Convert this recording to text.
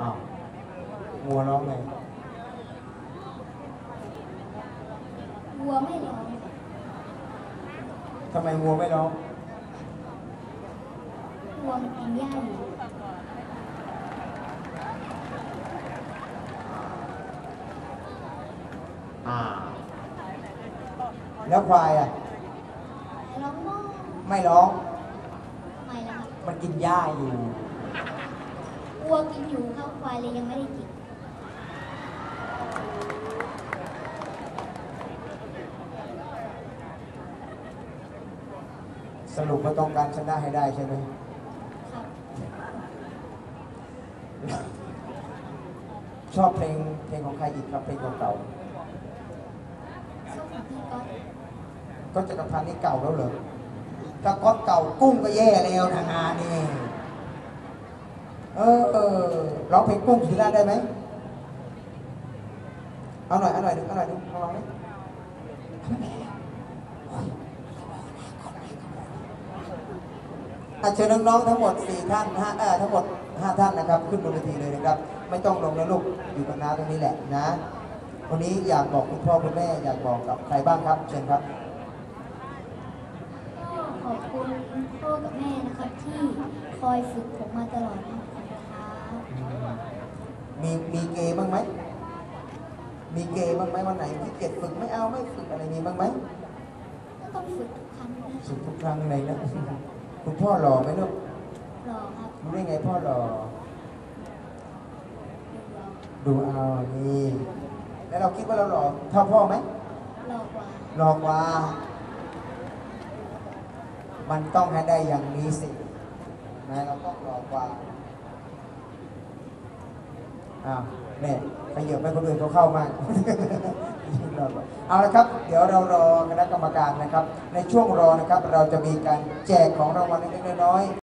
อ้าวงัวร้องไงวัวไม่ร้องทำไมงัวไม่ร้องวัวมันกินหญ้าอยู่อ่า แล้วควายอะ ร้องโม่ไม่ร้องทำไมล่ะครับ มันกินหญ้าอยู่ วัวกินอยู่ข้าวควายเลยยังไม่ได้กินสรุปว่าต้องการชนะให้ได้ใช่ไหมครับชอบเพลงเพลงของใครอีกครับเพลงเก่าชอบของพี่ก๊อตๆก็จักรพันธ์นี่เก่าแล้วเหรอถ้าก๊อตเก่ากุ้งก็แย่แล้วนะงานนี่เออเออ ร้องเพลงกุ้งสุธิราชได้ไหมเอาหน่อยเอาหน่อยหนึงเอาหน่อยหนึงลองไหมอาเชิญน้องๆทั้งหมด 4 ท่านห้าเออทั้งหมด 5 ท่านนะครับ ขึ้นบนเวทีเลยนะครับ ไม่ต้องลงนะลูกอยู่กับน้าตรงนี้แหละนะวันนี้อยากบอกคุณพ่อคุณแม่อยากบอกกับใครบ้างครับ เชิญครับ ก็ขอบคุณพ่อกับแม่นะครับที่คอยฝึกผมมาตลอดครับขอบคุณครับ มีมีเกย์บ้างไหม มีเกย์บ้างไหมวันไหนที่เกียจฝึกไม่เอาไม่ฝึกอะไรมีบ้างไหมก็ต้องฝึกทุกครั้งนะฝึกทุกครั้งเลยนะคุณพ่อหล่อไหมลูกรอครับรู้ได้ไงพ่อหล่อรอดูเอานี่แล้วเราคิดว่าเราหล่อเท่าพ่อไหมรอกว่าหล่อกว่า มันต้องให้ได้อย่างนี้สินะเราต้องหล่อกว่า อ้าวเนี่ยขยับไปคนอื่นเขาเข้ามาเอาละครับ เดี๋ยวเรารอคณะกรรมการนะครับ ในช่วงรอนะครับ เราจะมีการแจกของรางวัลเล็กๆน้อยๆ